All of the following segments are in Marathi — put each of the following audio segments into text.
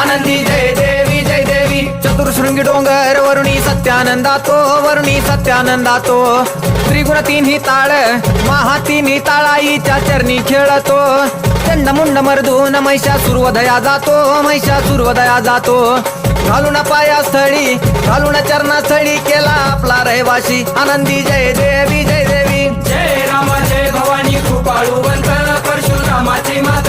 आनंदी जय देवी जय देवी. चतुर्शृंगी डोंगर वरुणी सत्यानंदातो वरुणी सत्यानंदातो. त्रिगुण तिन्ही ताळ महा तिन्ही ताळाईच्या चरणी खेळतो. चंड मुंड मर्दून महिषा सुरवदया जातो महिषा सुरवदया जातो. घालून पाया स्थळी घालून चरणा स्थळी केला आपला रहिवाशी आनंदी जय देवी जय देवी. जय राम जय भवानी कृपाळू परशुरामाची मात.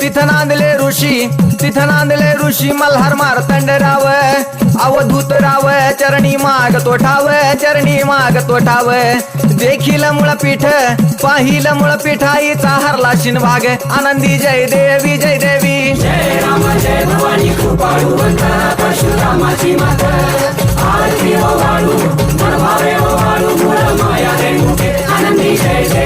तिथं नांदले ऋषी तिथं नांदले ऋषी मल्हार मारतंड राव अवधूत राव चरणी माग तो ठाव चरणी माग तो ठाव देखील मुळपीठ पाहिलं मुळ आईचा हरला शिनभाग. आनंदी जय देवी जय देवी. जय जय भवानी परशुरामाची आरती वाळू वाळू मूळ माया आनंदी जय जय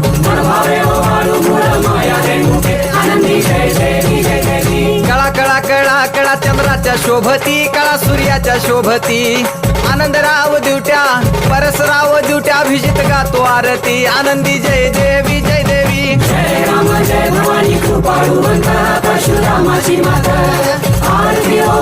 सूर्याच्या शोभती कळा सूर्याच्या शोभती. आनंदराव दिवट्या परसराव दिवट्या अभिजित गातो आरती. आनंदी जय देवी जय देवी. जय राम जय भवानी कृपाळूवंत परशुरामाची मात. आरती हो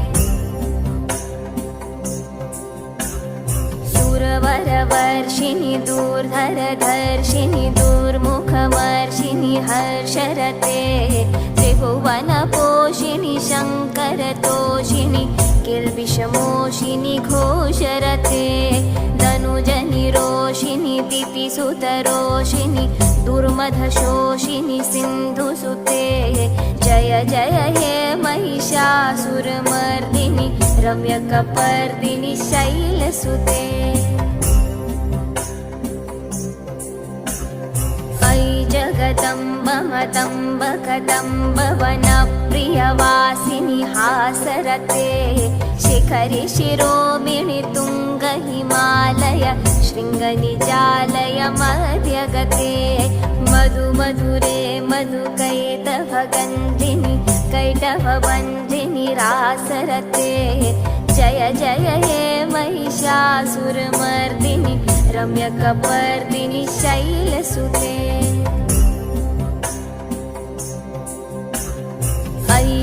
सुरवरवर्षिणि दूर्धरधर्षिणि दुर्मुखमर्षिणि हर्षरते त्रिभुवन त्रिभुवनपोषिणि शङ्करतोषिणि किल्बिषमोषिनि घोषरते धनुजनि रोषिणि दितिसुतरोषिणि दुर्मधशोषिनि सिन्धुसुते जय जय हे महिषासुरमर्दिनि रम्यकपर्दिनि शैलसुते जगदम्ब मतम्ब कदम्ब वनप्रियवासिनि हासरते। शिखरि शिरोमिणि तुङ्ग हिमालय शृङ्गनिजालय मध्यगते। मधु मधुरे मधुकैटभगन्धिनि कैटभबन्धिनि रासरते। जय जय हे महिषासुरमर्दिनि रम्यकपर्दिनि शैलसुते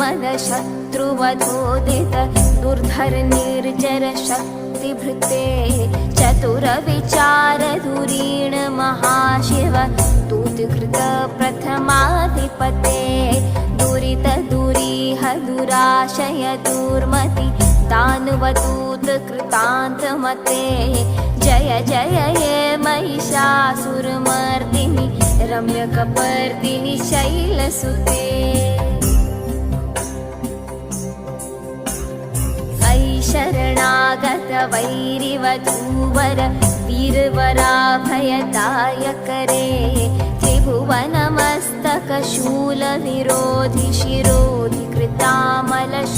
शत्रुवधोदित दुर्धर निर्जर शक्तिभृते चतुरविचार धुरीण महाशिव दूतकृत प्रथमाधिपते दुरित दुरीह दुराशय दुर्मति दानवदूत कृतान्तमते जय जय हे महिषासुरमर्दिनि रम्यकपर्दिनि शैलसुते शरणागत वैरिवधूवर वीरवराभयदायकरे। त्रिभुवनमस्तकशूलविरोधि शिरोधि कृतामलशूलकरे